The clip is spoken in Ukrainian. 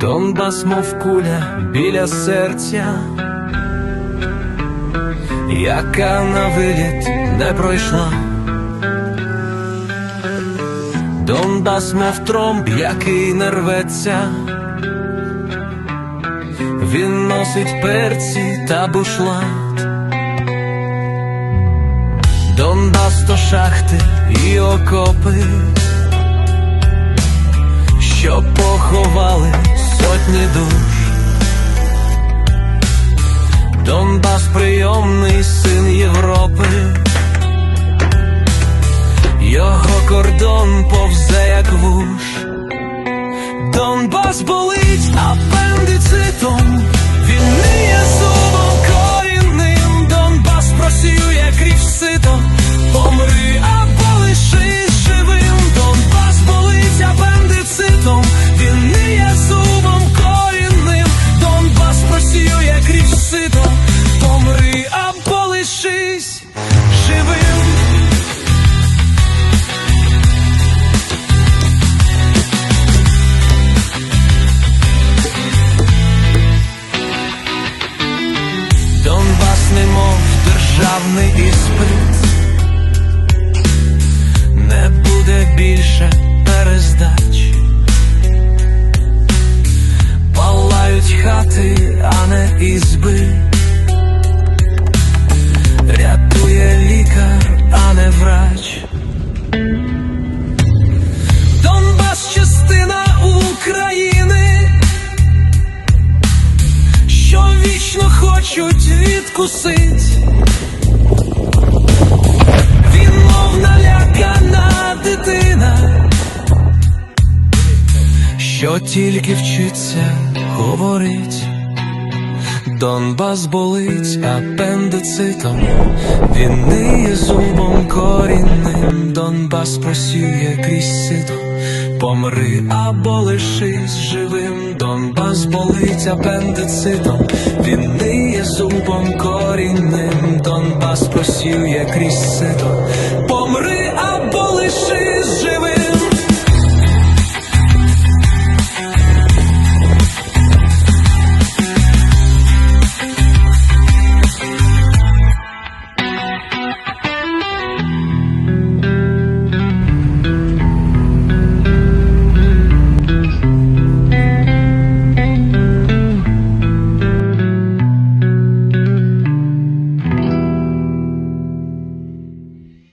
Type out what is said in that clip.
Донбас, мов куля біля серця, яка на виліт не пройшла. Донбас, мов тромб, який не рветься, він носить перці та бушлат. Донбас то шахти і окопи, що поховали сотні душ. Донбас прийомний син Європи, його кордон повзе як вуш. Донбас болить апендицитом, державний іспит, не буде більше перездач, палають хати, а не ізби, рятує лікар, а не врач. Донбас частина України що вічно хочуть відкусить. Що тільки вчиться говорить. Донбас болить апендицитом, він ниє зубом корінним, Донбас просіє крізь сито, помри або лишись живим, Донбас болить апендицитом, він ниє зубом корінним, Донбас просіє крізь сито, помри